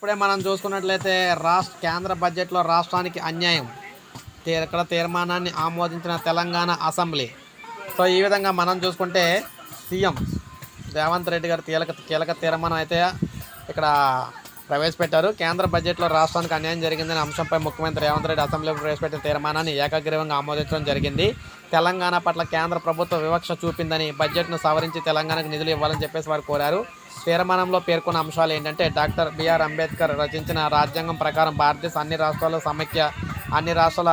ఇప్పుడే మనం చూసుకున్నట్లయితే రాష్ట్ర కేంద్ర బడ్జెట్లో రాష్ట్రానికి అన్యాయం. తీ- ఇక్కడ తీర్మానాన్ని ఆమోదించిన తెలంగాణ అసెంబ్లీ. సో ఈ విధంగా మనం చూసుకుంటే సీఎం రేవంత్ రెడ్డి గారు కీలక కీలక తీర్మానం అయితే ఇక్కడ ప్రవేశపెట్టారు. కేంద్ర బడ్జెట్లో రాష్ట్రానికి అన్యాయం జరిగిందనే అంశంపై ముఖ్యమంత్రి రేవంత్ రెడ్డి అసెంబ్లీలో ప్రవేశపెట్టిన తీర్మానాన్ని ఏకగ్రీవంగా ఆమోదించడం జరిగింది. తెలంగాణ పట్ల కేంద్ర ప్రభుత్వం వివక్ష చూపిందని బడ్జెట్ను సవరించి తెలంగాణకు నిధులు ఇవ్వాలని చెప్పేసి వారు కోరారు. తీర్మానంలో పేర్కొన్న అంశాలు ఏంటంటే డాక్టర్ బిఆర్ అంబేద్కర్ రచించిన రాజ్యాంగం ప్రకారం భారతదేశ అన్ని రాష్ట్రాల సమైక్య అన్ని రాష్ట్రాల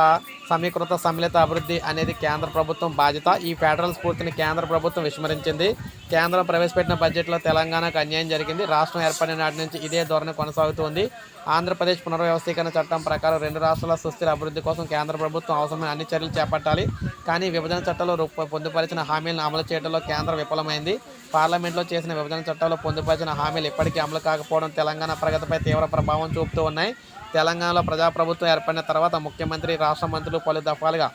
సమీకృత సమ్మిళిత అభివృద్ధి అనేది కేంద్ర ప్రభుత్వం బాధ్యత. ఈ ఫెడరల్ స్ఫూర్తిని కేంద్ర ప్రభుత్వం విస్మరించింది. కేంద్రం ప్రవేశపెట్టిన బడ్జెట్లో తెలంగాణకు అన్యాయం జరిగింది. రాష్ట్రం ఏర్పడిన నాటి నుంచి ఇదే ధోరణి కొనసాగుతుంది. ఆంధ్రప్రదేశ్ పునర్వ్యవస్థీకరణ చట్టం ప్రకారం రెండు రాష్ట్రాల సుస్థిర అభివృద్ధి కోసం కేంద్ర ప్రభుత్వం అవసరమైన అన్ని చర్యలు చేపట్టాలి. కానీ విభజన చట్టంలో రూప- పొందుపరిచిన హామీలను అమలు చేయడంలో కేంద్రం విఫలమైంది. పార్లమెంట్లో చేసిన విభజన చట్టంలో పొందుపరిచిన హామీలు ఇప్పటికీ అమలు కాకపోవడం తెలంగాణ ప్రగతిపై తీవ్ర ప్రభావం చూపుతూ ఉన్నాయి. తెలంగాణలో ప్రజాప్రభుత్వం ఏర్పడిన తర్వాత ముఖ్యమంత్రి రాష్ట్ర మంత్రులు పలు దఫాలుగా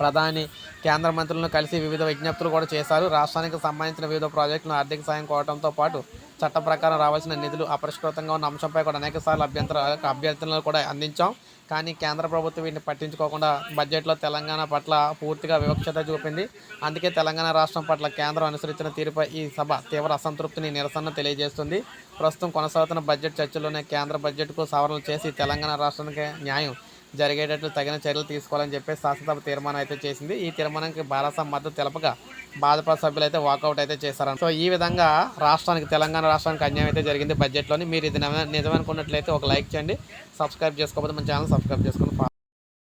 ప్రధాని కేంద్ర మంత్రులను కలిసి వివిధ విజ్ఞప్తులు కూడా చేశారు. రాష్ట్రానికి సంబంధించిన వివిధ ప్రాజెక్టులను ఆర్థిక సాయం కోవడంతో పాటు చట్ట ప్రకారం రావాల్సిన నిధులు అపరిష్కృతంగా ఉన్న అంశంపై కూడా అనేక సార్లు అభ్యంతర అభ్యర్థనలు కూడా అందించాం. కానీ కేంద్ర ప్రభుత్వం వీటిని పట్టించుకోకుండా బడ్జెట్లో తెలంగాణ పట్ల పూర్తిగా వివక్షత చూపింది. అందుకే తెలంగాణ రాష్ట్రం పట్ల కేంద్రం అనుసరించిన తీరుపై ఈ సభ తీవ్ర అసంతృప్తిని నిరసన తెలియజేస్తుంది. ప్రస్తుతం కొనసాగుతున్న బడ్జెట్ చర్చలోనే కేంద్ర బడ్జెట్కు సవరణలు చేసి తెలంగాణ రాష్ట్రానికి న్యాయం జరిగేటట్లు తగిన చర్యలు తీసుకోవాలని చెప్పి శాసనసభ తీర్మానం అయితే చేసింది. ఈ తీర్మానానికి భారత మద్దతు తెలపగా భాజపా సభ్యులు అయితే వాకౌట్ అయితే చేశారు సో ఈ విధంగా రాష్ట్రానికి తెలంగాణ రాష్ట్రానికి అన్యాయం అయితే జరిగింది బడ్జెట్లోని మీరు ఇది నిజమనుకున్నట్లయితే ఒక లైక్ చేయండి. సబ్స్క్రైబ్ చేసుకోకపోతే మన ఛానల్ సబ్స్క్రైబ్ చేసుకుని